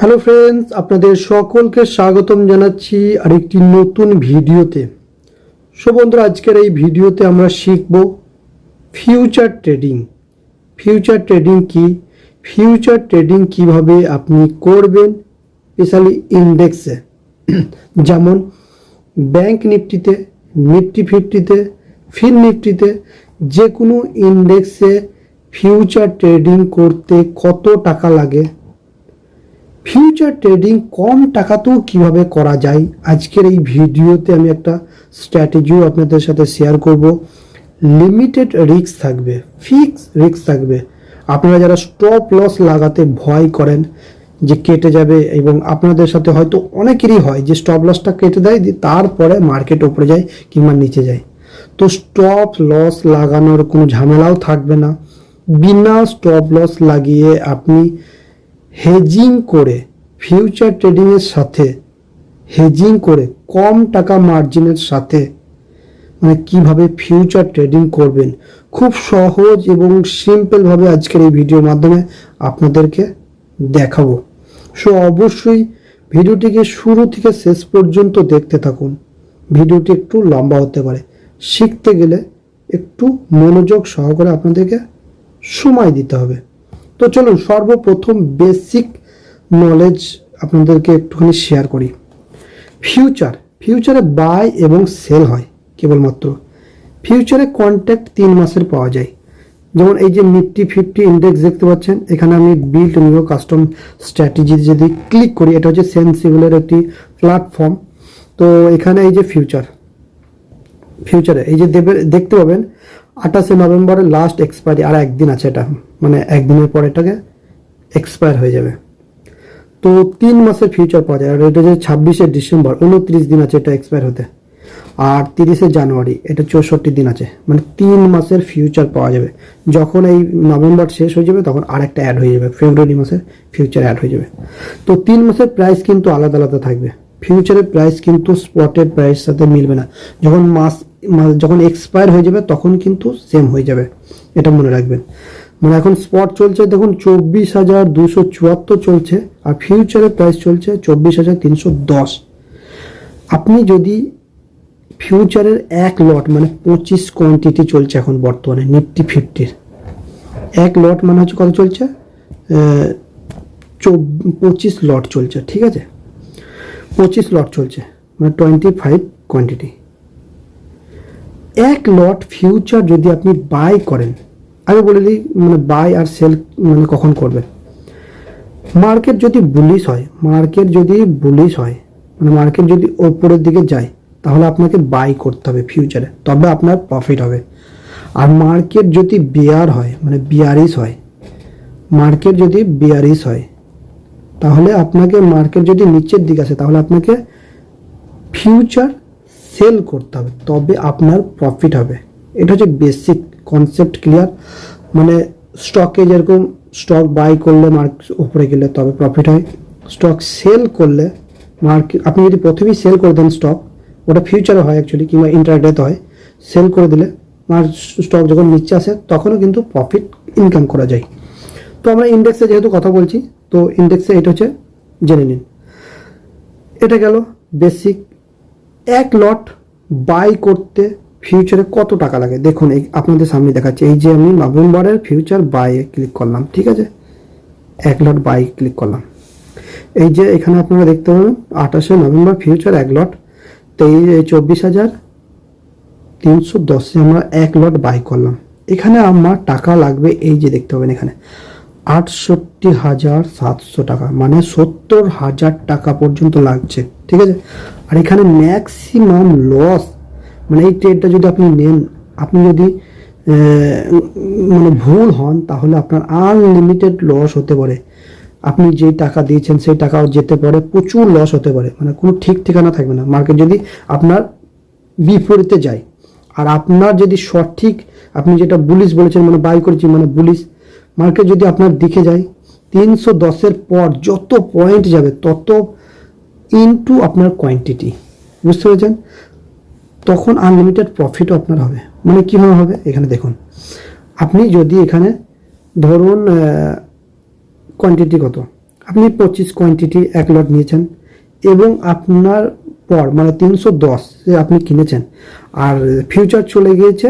Hello friends আপনাদের সকলকে স্বাগতম জানাচ্ছি আরেকটি নতুন ভিডিওতে। সো বন্ধুরা, আজকের এই ভিডিওতে আমরা শিখব ফিউচার ট্রেডিং ফিউচার ট্রেডিং কি? ফিউচার ট্রেডিং কীভাবে আপনি করবেন? স্পেশালি ইন্ডেক্সে যেমন ব্যাংক নিফটিতে নিফটি ফিফটিতে ফিন নিফটিতে যে কোনো ইন্ডেক্সে ফিউচার ট্রেডিং করতে কত টাকা লাগে? ফিউচার ট্রেডিং কম টাকাতেও কীভাবে করা যায়? আজকের এই ভিডিওতে আমি একটা স্ট্র্যাটেজিও আপনাদের সাথে শেয়ার করব। লিমিটেড রিস্ক থাকবে ফিক্স রিস্ক থাকবে। আপনারা যারা স্টপ লস লাগাতে ভয় করেন যে কেটে যাবে এবং আপনাদের সাথে হয়তো অনেকেরই হয় যে স্টপ লসটা কেটে দেয় তারপরে মার্কেট উপরে যায় কিংবা নিচে যায়। তো স্টপ লস লাগানোর কোনো ঝামেলাও থাকবে না। বিনা স্টপ লস লাগিয়ে আপনি হেজিং করে ফিউচার ট্রেডিংয়ের সাথে হেজিং করে কম টাকা মার্জিনের সাথে মানে কীভাবে ফিউচার ট্রেডিং করবেন, খুব সহজ এবং সিম্পলভাবে আজকের এই ভিডিওর মাধ্যমে আপনাদেরকে দেখাবো। সো অবশ্যই ভিডিওটিকে শুরু থেকে শেষ পর্যন্ত দেখতে থাকুন। ভিডিওটি একটু লম্বা হতে পারে। শিখতে গেলে একটু মনোযোগ সহকারে আপনাদেরকে সময় দিতে হবে। তো চলুন সর্বপ্রথম বেসিক নলেজ আপনাদেরকে একটুখানি শেয়ার করি। ফিউচার ফিউচারে বাই এবং সেল হয় কেবলমাত্র। ফিউচারে কন্ট্যাক্ট তিন মাসের পাওয়া যায়। যেমন এই যে নিফটি ফিফটি ইন্ডেক্স দেখতে পাচ্ছেন, এখানে আমি বিল্ড নিউ কাস্টম স্ট্র্যাটেজি যদি ক্লিক করি, এটা হচ্ছে সেন্সিবলের একটি প্ল্যাটফর্ম তো এখানে এই যে ফিউচার ফিউচারে এই যে দেখতে পাবেন, আঠাশে নভেম্বরের লাস্ট এক্সপায়ারি আর একদিন আছে এটা। মানে একদিনের পর এটাকে এক্সপায়ার হয়ে যাবে। তো তিন মাসের ফিউচার পাওয়া যায়, আর এটা যে ছাব্বিশে ডিসেম্বর, উনত্রিশ দিন আছে এটা এক্সপায়ার হতে। আর তিরিশে জানুয়ারি, এটা চৌষট্টি দিন আছে মানে তিন মাসের ফিউচার পাওয়া যাবে। যখন এই নভেম্বর শেষ হয়ে যাবে, তখন আরেকটা অ্যাড হয়ে যাবে, ফেব্রুয়ারি মাসের ফিউচার অ্যাড হয়ে যাবে। তো তিন মাসের প্রাইস কিন্তু আলাদা আলাদা থাকবে। ফিউচারের প্রাইস কিন্তু স্পটের প্রাইস সাথে মিলবে না। যখন মাস- যখন এক্সপায়ার হয়ে যাবে, তখন কিন্তু সেম হয়ে যাবে। এটা মনে রাখবেন। মানে এখন স্পট চলছে, দেখুন, চব্বিশ হাজার দুশো চুয়াত্তর চলছে, আর ফিউচারের প্রাইস চলছে চব্বিশ হাজার তিনশো দশ। আপনি যদি ফিউচারের এক লট মানে পঁচিশ কোয়ান্টিটি চলছে এখন বর্তমানে নিফটি ফিফটির এক লট মানে হচ্ছে কত চলছে? পঁচিশ লট চলছে, ঠিক আছে? পঁচিশ লট চলছে মানে টোয়েন্টি ফাইভ কোয়ান্টিটি এক লট ফিউচার যদি আপনি বাই করেন আগে বলে দিই মানে বাই আর সেল মানে কখন করবেন মার্কেট যদি বুলিশ হয় মার্কেট যদি বুলিশ হয় মানে মার্কেট যদি ওপরের দিকে যায়, তাহলে আপনাকে বাই করতে হবে ফিউচারে তবে আপনার প্রফিট হবে। আর মার্কেট যদি বিয়ার হয় মানে বিয়ারিস হয় মার্কেট যদি বিয়ারিস হয়, তাহলে আপনাকে মার্কেট যদি নিচের দিকে আসে, তাহলে আপনাকে ফিউচার সেল করতে হবে, তবে আপনার প্রফিট হবে। এটা হচ্ছে বেসিক কনসেপ্ট ক্লিয়ার মানে স্টকে যেরকম স্টক বাই করলে মার্কেট উপরে গেলে তবে প্রফিট হয়। স্টক সেল করলে মার্কেট আপনি যদি প্রথমেই সেল করে দেন স্টক ওটা ফিউচারে হয় অ্যাকচুয়ালি কিংবা ইন্টারডেতে হয় সেল করে দিলে আর স্টক যখন নিচে আসে, তখনও কিন্তু প্রফিট ইনকাম করা যায়। তো আমরা ইন্ডেক্সে যেহেতু কথা বলছি, তো ইন্ডেক্সে এটা হচ্ছে জেনে নিন। এটা গেল বেসিক এক লট বাই করতে ফিউচারে কত টাকা লাগে? দেখুন, এই আপনাদের সামনে দেখাচ্ছে। এই যে আমি নভেম্বরের ফিউচার বাইয়ে ক্লিক করলাম, ঠিক আছে? এক লট বাই ক্লিক করলাম। এই যে এখানে আপনারা দেখতে পাবেন, আঠাশে নভেম্বর ফিউচার এক লট তেইশ চব্বিশ হাজার, তিনশো দশে আমরা এক লট বাই করলাম। এখানে আমার টাকা লাগবে, এই যে দেখতে পাবেন এখানে, আটষট্টি হাজার সাতশো টাকা মানে সত্তর হাজার টাকা পর্যন্ত লাগছে, ঠিক আছে? আর এখানে ম্যাক্সিমাম লস মানে এই ট্রেডটা যদি আপনি নেন, আপনি যদি মানে ভুল হন, তাহলে আপনার আনলিমিটেড লস হতে পারে। আপনি যেই টাকা দিয়েছেন, সেই টাকাও যেতে পারে, প্রচুর লস হতে পারে। মানে কোনো ঠিক ঠিকানা থাকবে না। মার্কেট যদি আপনার বিপরীতে যায়, আর আপনার যদি সঠিক, আপনি যেটা বুলিশ বলেছেন মানে বাই করেছি মানে বুলিশ মার্কেট যদি আপনার দিকে যায়, তিনশো দশের পর যত পয়েন্ট যাবে, তত ইনটু আপনার কোয়ান্টিটি বুঝতে পেরেছেন? তখন আনলিমিটেড প্রফিটও আপনার হবে। মানে কীভাবে হবে? এখানে দেখুন। আপনি যদি এখানে ধরুন কোয়ান্টিটি কত? আপনি পঁচিশ কোয়ান্টিটি এক লট নিয়েছেন এবং আপনার পর মানে তিনশো দশ আপনি কিনেছেন, আর ফিউচার চলে গিয়েছে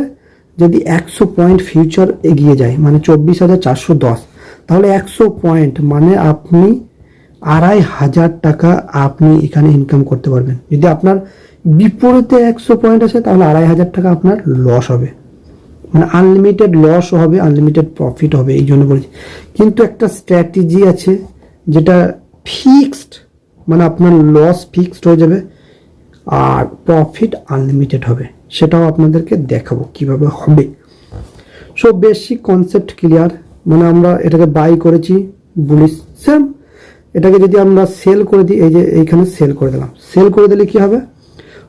যদি একশো পয়েন্ট ফিউচার এগিয়ে যায় মানে চব্বিশ হাজার চারশো দশ, তাহলে একশো পয়েন্ট মানে আপনি আড়াই হাজার টাকা আপনি এখানে ইনকাম করতে পারবেন। যদি আপনার বিপরীতে একশো পয়েন্ট আছে, তাহলে আড়াই হাজার টাকা আপনার লস হবে। মানে আনলিমিটেড লস হবে আনলিমিটেড প্রফিট হবে, এই জন্য বলছি। কিন্তু একটা স্ট্র্যাটেজি আছে, যেটা ফিক্সড মানে আপনার লস ফিক্সড হয়ে যাবে, আর প্রফিট আনলিমিটেড হবে। সেটাও আপনাদেরকে দেখাবো কীভাবে হবে। সো বেসিক কনসেপ্ট ক্লিয়ার মানে আমরা এটাকে বাই করেছি বুলিশ সেম এটাকে যদি আমরা সেল করে দিই, এই যে এইখানে সেল করে দিলাম। সেল করে দিলে কি হবে?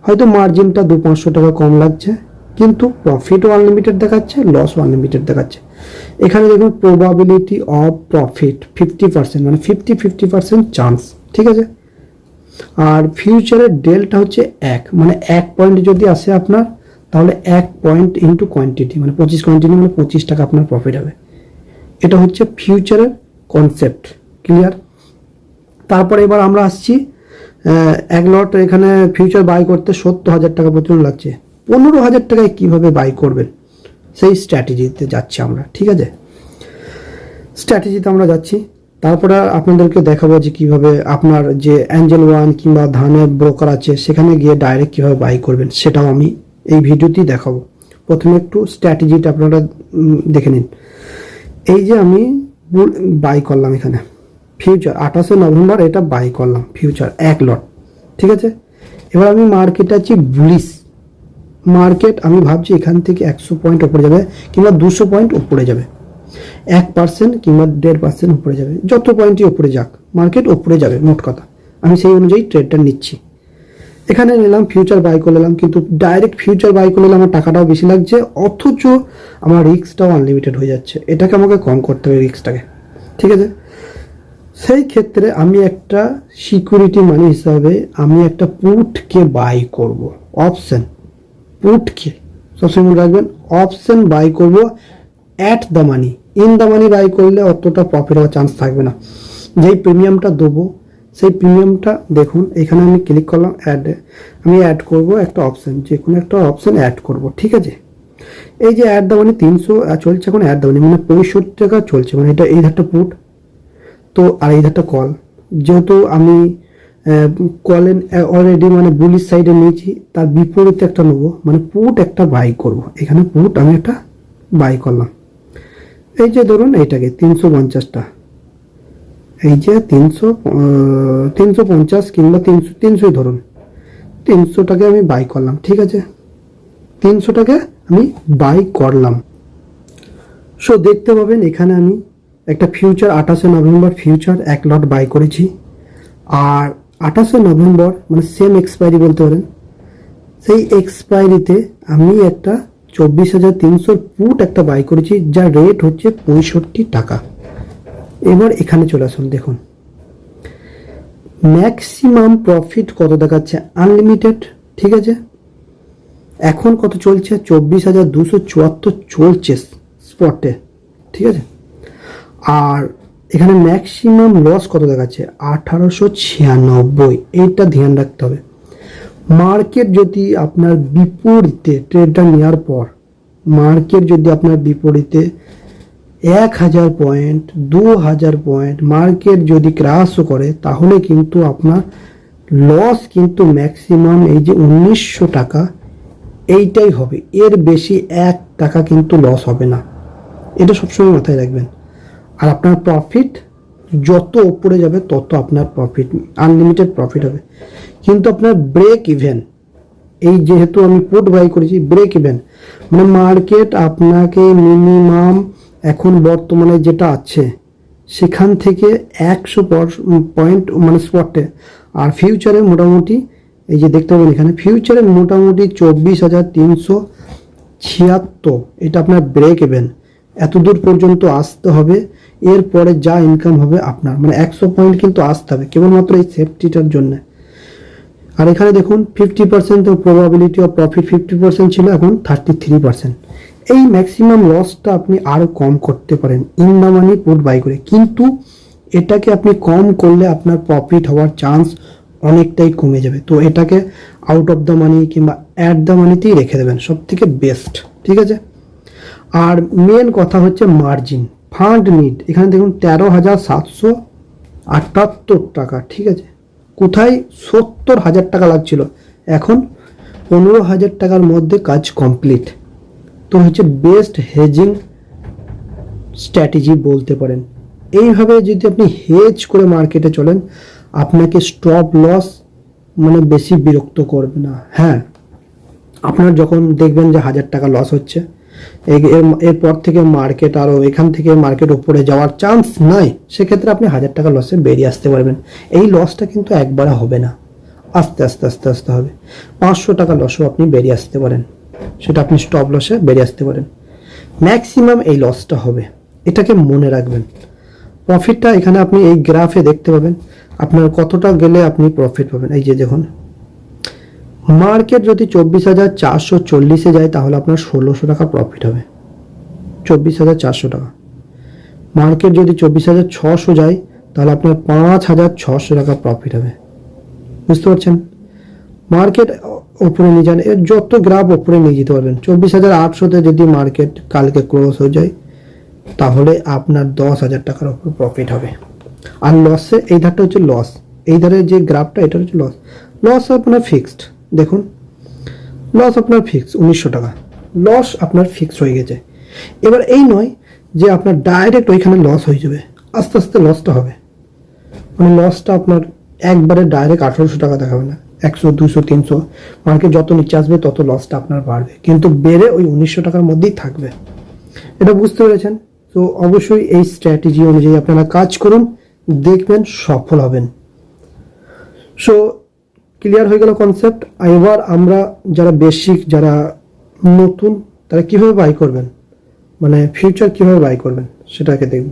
হয়তো মার্জিনটা দু পাঁচশো টাকা কম লাগছে, কিন্তু প্রফিটও আনলিমিটেড দেখাচ্ছে লসও আনলিমিটেড দেখাচ্ছে। এখানে দেখুন probability of profit fifty percent মানে ফিফটি ফিফটি পার্সেন্ট চান্স ঠিক আছে? আর ফিউচারের ডেলটা হচ্ছে এক মানে এক পয়েন্ট যদি আসে আপনার, তাহলে এক পয়েন্ট ইন্টু কোয়ান্টিটি মানে পঁচিশ কোয়ান্টিটি মানে পঁচিশ টাকা আপনার প্রফিট হবে। এটা হচ্ছে ফিউচারের কনসেপ্ট ক্লিয়ার তারপরে এবার আমরা আসছি এক লট এখানে ফিউচার বাই করতে সত্তর হাজার টাকা পর্যন্ত লাগছে। পনেরো হাজার টাকায় কীভাবে বাই করবেন? সেই স্ট্র্যাটেজিতে যাচ্ছি আমরা, ঠিক আছে? স্ট্র্যাটেজিতে আমরা যাচ্ছি। তারপরে আপনাদেরকে দেখাবো যে কীভাবে আপনার যে অ্যাঞ্জেল ওয়ান কিংবা ধানের ব্রোকার আছে, সেখানে গিয়ে ডাইরেক্ট কীভাবে বাই করবেন, সেটাও আমি এই ভিডিওতেই দেখাবো। প্রথমে একটু স্ট্র্যাটেজিটা আপনারা দেখে নিন। এই যে আমি বাই করলাম এখানে। ফিউচার আঠাশে নভেম্বর এটা বাই করলাম ফিউচার এক লট ঠিক আছে? এবার আমি মার্কেটে আছি বুলিশ মার্কেট আমি ভাবছি এখান থেকে একশো পয়েন্ট উপরে যাবে কিংবা দুশো পয়েন্ট উপরে যাবে, এক পার্সেন্ট কিংবা দেড় পার্সেন্ট উপরে যাবে, যত পয়েন্টই উপরে যাক মার্কেট উপরে যাবে, মোট কথা। আমি সেই অনুযায়ী ট্রেডটা নিচ্ছি। এখানে নিলাম ফিউচার বাই করে নিলাম, কিন্তু ডাইরেক্ট ফিউচার বাই করে আমার টাকাটাও বেশি লাগছে, অথচ আমার রিস্কটাও আনলিমিটেড হয়ে যাচ্ছে। এটাকে আমাকে কম করতে হবে রিস্কটাকে ঠিক আছে? সেই ক্ষেত্রে আমি একটা সিকিউরিটি মানি হিসাবে আমি একটা পুটকে বাই করব। অপশন পুটকে সবসময় মনে রাখবেন অপশন বাই করব at the money in the money buy করলে অতটা প্রফিট হওয়ার চান্স থাকবে না। যেই প্রিমিয়ামটা দেবো, সেই প্রিমিয়ামটা দেখুন, এখানে আমি ক্লিক করলাম অ্যাড আমি অ্যাড করব একটা অপশন যে কোনো একটা অপশন অ্যাড করব, ঠিক আছে? এই যে অ্যাড দ্য মানি তিনশো চলছে এখন অ্যাড দ্য মানি মানে পঁয়ষট্টি টাকা চলছে মানে এটা, এই ধারটা পুট তো আর এই কল যেহেতু আমি কলেন অলরেডি মানে বুলিশ সাইডে নিয়েছি, তার বিপরীতে একটা নেব মানে পুট একটা বাই করব। এখানে পুট আমি একটা বাই করলাম। এই যে ধরুন এইটাকে, তিনশো পঞ্চাশটা। এই যে তিনশো তিনশো পঞ্চাশ কিংবা তিনশো, তিনশোই ধরুন। তিনশোটাকে আমি বাই করলাম, ঠিক আছে? তিনশোটাকে আমি বাই করলাম। সো দেখতে পাবেন এখানে আমি একটা ফিউচার আঠাশে নভেম্বর ফিউচার এক লট বাই করেছি। আর আঠাশে নভেম্বর মানে সেম এক্সপায়ারি বলতে পারেন, সেই এক্সপায়ারিতে আমি একটা চব্বিশ হাজার তিনশোর পুট একটা বাই করেছি, যার রেট হচ্ছে পঁয়ষট্টি টাকা। এবার এখানে চলে আসুন, দেখুন। ম্যাক্সিমাম প্রফিট কত দেখাচ্ছে? আনলিমিটেড ঠিক আছে? এখন কত চলছে? চব্বিশ হাজার দুশো চুয়াত্তর চলছে স্পটে ঠিক আছে? আর এখানে ম্যাক্সিমাম লস কত দেখাচ্ছে? আঠারোশো ছিয়ানব্বই। এইটা ধ্যান রাখতে হবে। মার্কেট যদি আপনার বিপরীতে ট্রেডটা নেওয়ার পর মার্কেট যদি আপনার বিপরীতে এক হাজার পয়েন্ট দু হাজার পয়েন্ট মার্কেট যদি ক্রাশও করে, তাহলে কিন্তু আপনার লস কিন্তু ম্যাক্সিমাম এই যে উনিশশো টাকা, এইটাই হবে। এর বেশি এক টাকা কিন্তু লস হবে না। এটা সবসময় মাথায় রাখবেন। আর আপনার প্রফিট যত উপরে যাবে, তত আপনার প্রফিট আনলিমিটেড প্রফিট হবে। কিন্তু আপনার ব্রেক ইভেন এই যেহেতু আমি পুট বাই করেছি ব্রেক ইভেন মানে মার্কেট আপনাকে মিনিমাম এখন বর্তমানে যেটা আছে, সেখান থেকে একশো পয়েন্ট মানে স্পটে আর ফিউচারে মোটামুটি, এই যে দেখতে পাবেন এখানে ফিউচারে মোটামুটি চব্বিশ হাজার তিনশো ছিয়াত্তর, এটা আপনার ব্রেক ইভেন এত দূর পর্যন্ত আসতে হবে এরপরে যা ইনকাম হবে আপনার। মানে একশো পয়েন্ট কিন্তু আসতে হবে, কেবলমাত্র এই সেফটিটার জন্য। আর এখানে দেখুন fifty percent probability of profit fifty percent ছিল, এখন থার্টি থ্রি পার্সেন্ট এই ম্যাক্সিমাম লসটা আপনি আরও কম করতে পারেন in the money put buy করে। কিন্তু এটাকে আপনি কম করলে আপনার প্রফিট হওয়ার চান্স অনেকটাই কমে যাবে। তো এটাকে আউট অফ দ্য মানি কিংবা অ্যাট দ্য মানিতেই রেখে দেবেন সব থেকে বেস্ট ঠিক আছে? আর মেন কথা হচ্ছে মার্জিন ফান্ড নিড এখানে দেখুন তেরো হাজার সাতশো আটাত্তর টাকা, ঠিক আছে? কোথায় সত্তর হাজার টাকা লাগছিল? এখন পনেরো হাজার টাকার মধ্যে কাজ কমপ্লিট তো হচ্ছে বেস্ট হেজিং স্ট্র্যাটেজি বলতে পারেন। এইভাবে যদি আপনি হেজ করে মার্কেটে চলেন, আপনাকে স্টপ লস মানে বেশি বিরক্ত করবে না। হ্যাঁ আপনার যখন দেখবেন যে হাজার টাকা লস হচ্ছে এরপর থেকে মার্কেট আরও এখান থেকে মার্কেট উপরে যাওয়ার চান্স নাই, সেক্ষেত্রে আপনি হাজার টাকা লসে বেরিয়ে আসতে পারবেন। এই লসটা কিন্তু একবারে হবে না। আস্তে আস্তে আস্তে আস্তে হবে। পাঁচশো টাকা লসও আপনি বেরিয়ে আসতে পারেন। সেটা আপনি স্টপ লসে বেরিয়ে আসতে পারেন। ম্যাক্সিমাম এই লসটা হবে। এটাকে মনে রাখবেন। প্রফিটটা এখানে আপনি এই গ্রাফে দেখতে পাবেন। আপনার কতটা গেলে আপনি প্রফিট পাবেন। এই যে দেখুন। মার্কেট যদি চব্বিশ হাজার চারশো চল্লিশে যায়, তাহলে আপনার ষোলোশো টাকা প্রফিট হবে। চব্বিশ হাজার চারশো টাকা। মার্কেট যদি চব্বিশ হাজার ছশো যায়, তাহলে আপনার পাঁচ হাজার ছশো টাকা প্রফিট হবে। বুঝতে পারছেন? মার্কেট ওপরে নিয়ে যান এর যত গ্রাফ ওপরে নিয়ে যেতে পারবেন। চব্বিশ হাজার আটশোতে যদি মার্কেট কালকে ক্লোজ হয়ে যায়, তাহলে আপনার দশ হাজার টাকার ওপর প্রফিট হবে। আর লসে এই ধারটা হচ্ছে লস এই ধারের যে গ্রাফটা, এটা হচ্ছে লস লস আপনার ফিক্সড দেখুন লস আপনার ফিক্স উনিশশো টাকা। লস আপনার ফিক্স হয়ে গেছে। এবার এই নয় যে আপনার ডাইরেক্ট ওইখানে লস হয়ে যাবে। আস্তে আস্তে লসটা হবে। মানে লসটা আপনার একবারে ডাইরেক্ট আঠারোশো টাকা দেখাবে না। একশো, দুশো, তিনশো। মার্কেট যত নিচে আসবে, তত লসটা আপনার বাড়বে। কিন্তু বেড়ে ওই উনিশশো টাকার মধ্যেই থাকবে। এটা বুঝতে পেরেছেন? তো অবশ্যই এই স্ট্র্যাটেজি অনুযায়ী আপনারা কাজ করুন, দেখবেন সফল হবেন। সো ক্লিয়ার হয়ে গেল কনসেপ্ট এবার আমরা যারা বেসিক যারা নতুন, তারা কীভাবে বাই করবেন? মানে ফিউচার কীভাবে বাই করবেন? সেটাকে দেখব।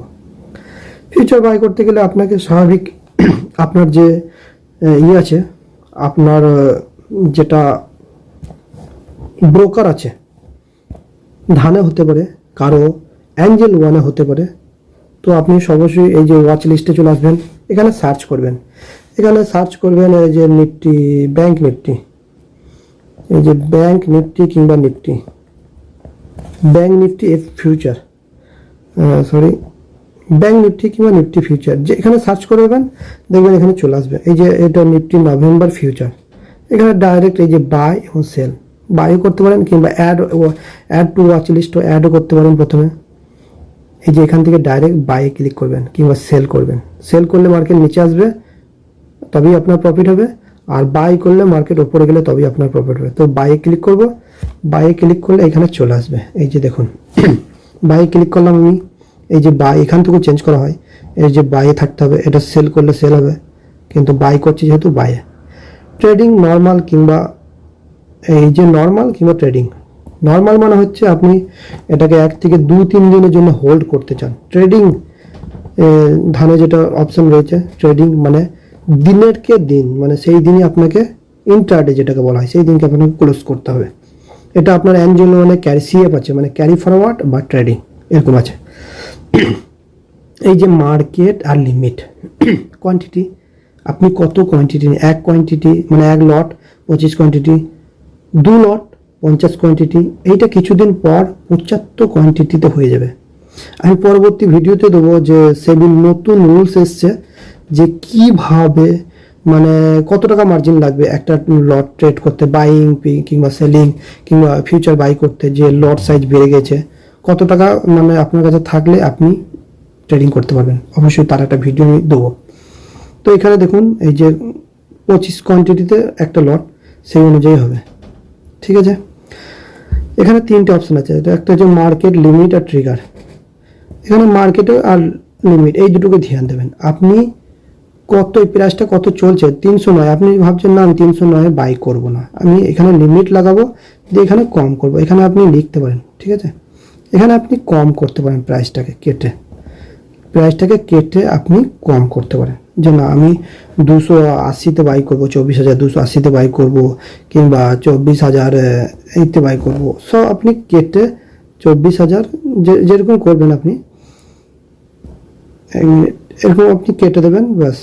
ফিউচার বাই করতে গেলে আপনাকে স্বাভাবিক আপনার যে ইয়ে আছে, আপনার যেটা ব্রোকার আছে, ধানে হতে পারে, কারও অ্যাঞ্জেল ওয়ানে হতে পারে, তো আপনি অবশ্যই এই যে ওয়াচ লিস্টে চলে আসবেন, এখানে সার্চ করবেন। এখানে সার্চ করবেন এই যে নিফটি ব্যাংক নিফটি। এই যে ব্যাংক নিফটি কিংবা Nifty. Bank Nifty F future sorry bank Nifty কিংবা নিফটি ফিউচার যে এখানে সার্চ করবেন, দেখবেন এখানে চলে আসবে। এই যে এটা নিফটি নভেম্বর ফিউচার এখানে ডাইরেক্ট এই যে বাই এবং সেল বাইও করতে পারেন কিংবা অ্যাড অ্যাড টু ওয়াচ লিস্টও অ্যাডও করতে পারেন প্রথমে। এই যে এখান থেকে ডাইরেক্ট বাই ক্লিক করবেন কিংবা সেল করবেন। সেল করলে মার্কেট নিচে আসবে। তবেই আপনার প্রফিট হবে। আর বাই করলে মার্কেট ওপরে গেলে তবেই আপনার প্রফিট হবে। তো বাই ক্লিক করব। বাই ক্লিক করলে এখানে চলে আসবে। এই যে দেখুন। বাই ক্লিক করলাম আমি। এই যে বাই এখান থেকে চেঞ্জ করা হয়। এই যে বাইয়ে থাকতে হবে। এটা সেল করলে সেল হবে। কিন্তু বাই করছি যেহেতু বাইয়ে ট্রেডিং নর্মাল কিংবা এই যে নর্মাল কিংবা ট্রেডিং নর্মাল মানে হচ্ছে আপনি এটাকে এক থেকে দু তিন দিনের জন্য হোল্ড করতে চান। ট্রেডিং ধানে যেটা অপশন রয়েছে ট্রেডিং মানে দিনের কে দিন মানে সেই দিনই আপনাকে ইন্টারডে যেটাকে বলা হয়, সেই দিনকে আপনাকে ক্লোজ করতে হবে। এটা আপনার অ্যাঞ্জেল মানে ক্যারি সিএফ আছে মানে ক্যারি ফরওয়ার্ড বা ট্রেডিং এরকম আছে। এই যে মার্কেট আর লিমিট কোয়ান্টিটি আপনি কত কোয়ান্টিটি এক কোয়ান্টিটি মানে এক লট পঁচিশ কোয়ান্টিটি দু লট পঞ্চাশ কোয়ান্টিটি এইটা কিছুদিন পর পঁচাত্তর কোয়ান্টিটিতে হয়ে যাবে। আমি পরবর্তী ভিডিওতে দেবো যে সেবিন নতুন রুলস এসছে যে কীভাবে মানে কত টাকা মার্জিন লাগবে একটা লট ট্রেড করতে বাইং কিংবা সেলিং কিংবা ফিউচার বাই করতে যে লট সাইজ বেড়ে গেছে? কত টাকা মানে আপনার কাছে থাকলে আপনি ট্রেডিং করতে পারবেন? অবশ্যই তার একটা ভিডিও আমি দেবো। তো এখানে দেখুন, এই যে পঁচিশ কোয়ান্টিটিতে একটা লট সেই অনুযায়ী হবে। ঠিক আছে? এখানে তিনটে অপশন আছে। একটা হচ্ছে মার্কেট লিমিট আর ট্রিগার এখানে মার্কেটে আর লিমিট এই দুটোকে ধ্যান দেবেন। আপনি কত এই প্রাইসটা কত চলছে? তিনশো নয়। আপনি ভাবছেন, না, আমি তিনশো নয় বাই করব না। আমি এখানে লিমিট লাগাবো, দিয়ে এখানে কম করব। এখানে আপনি লিখতে পারেন, ঠিক আছে? এখানে আপনি কম করতে পারেন প্রাইসটাকে কেটে। প্রাইসটাকে কেটে আপনি কম করতে পারেন। যে, না, আমি দুশো আশিতে বাই করব, চব্বিশ হাজার দুশো আশিতে বাই করব, কিংবা চব্বিশ হাজার এইতে বাই করব। সব আপনি কেটে চব্বিশ হাজার যেরকম করবেন আপনি এরকম আপনি কেটে দেবেন, ব্যাস।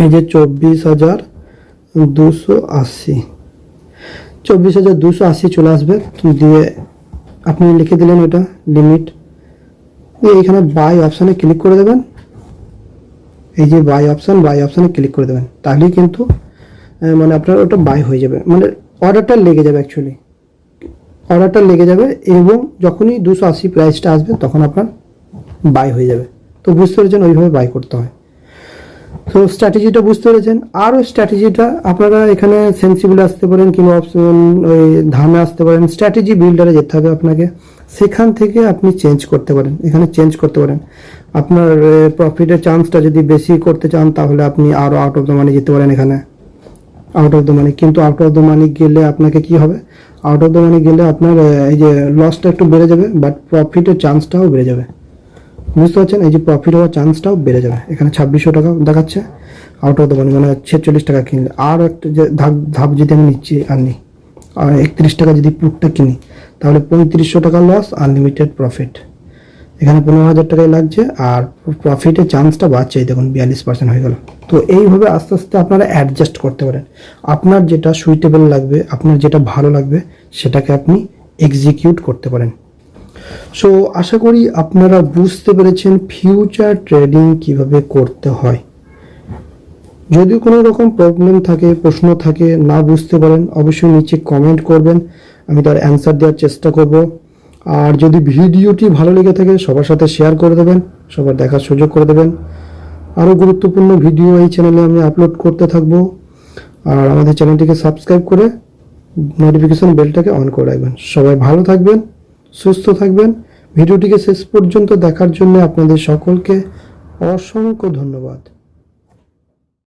এই যে চব্বিশ হাজার দুশো আশি। চব্বিশ হাজার দুশো আশি চলে আসবে। দিয়ে আপনি লিখে দিলেন এটা লিমিট দিয়ে এখানে বাই অপশানে ক্লিক করে দেবেন। এই যে বাই অপশান বাই অপশানে ক্লিক করে দেবেন। তাহলেই কিন্তু মানে আপনার ওটা বাই হয়ে যাবে। মানে অর্ডারটা লেগে যাবে অ্যাকচুয়ালি অর্ডারটা লেগে যাবে এবং যখনই দুশো আশি প্রাইসটা আসবে তখন আপনার বাই হয়ে যাবে। তো বুঝতে পেরেছেন ওইভাবে বাই করতে হয়। তো স্ট্র্যাটেজিটা বুঝতে পেরেছেন। আরও স্ট্র্যাটেজিটা আপনারা এখানে সেন্সিবল আসতে পারেন কিংবা অপশন ওই ধামে আসতে পারেন। স্ট্র্যাটেজি বিল্ডারে যেতে হবে আপনাকে। সেখান থেকে আপনি চেঞ্জ করতে পারেন। এখানে চেঞ্জ করতে পারেন। আপনার প্রফিটের চান্সটা যদি বেশি করতে চান তাহলে আপনি আরও আউট অফ দ্য মানি যেতে পারেন এখানে। আউট অফ দ্য মানি কিন্তু আউট অফ দ্য মানি গেলে আপনাকে কি হবে? আউট অফ দ্য মানি গেলে আপনার এই যে লসটা একটু বেড়ে যাবে বাট প্রফিটের চান্সটাও বেড়ে যাবে। বুঝতে পারছেন? এই যে প্রফিট হওয়ার চান্সটাও বেড়ে যাবে। এখানে ছাব্বিশশো টাকা দেখাচ্ছে আউট অফ দ্য মানি মানে ছেচল্লিশ টাকা কিনলে। আর একটা যে ধাপ ধাপ যদি আমি নিচ্ছি আর নিই আর একত্রিশ টাকা যদি পুটটা কিনি, তাহলে পঁয়ত্রিশশো টাকা লস আনলিমিটেড প্রফিট এখানে পনেরো হাজার টাকাই লাগছে আর প্রফিটের চান্সটা বাড়ছে দেখুন বিয়াল্লিশ পার্সেন্ট হয়ে গেল। তো এইভাবে আস্তে আস্তে আপনারা অ্যাডজাস্ট করতে পারেন। আপনার যেটা সুইটেবল লাগবে, আপনার যেটা ভালো লাগবে, সেটাকে আপনি এক্সিকিউট করতে পারেন। সো আশা করি আপনারা বুঝতে পেরেছেন ফিউচার ট্রেডিং কীভাবে করতে হয়। যদি কোনো রকম প্রবলেম থাকে, প্রশ্ন থাকে, না বুঝতে পারেন, অবশ্যই নিচে কমেন্ট করবেন। আমি তার অ্যান্সার দেওয়ার চেষ্টা করব। আর যদি ভিডিওটি ভালো লেগে থাকে, সবার সাথে শেয়ার করে দেবেন, সবার দেখার সুযোগ করে দেবেন। আরও গুরুত্বপূর্ণ ভিডিও এই চ্যানেলে আমি আপলোড করতে থাকব। আর আমাদের চ্যানেলটিকে সাবস্ক্রাইব করে নোটিফিকেশন বেলটাকে অন করে রাখবেন। সবাই ভালো থাকবেন, সুস্থ থাকবেন। ভিডিওটিকে শেষ পর্যন্ত দেখার জন্য আপনাদের সকলকে অসংখ্য ধন্যবাদ।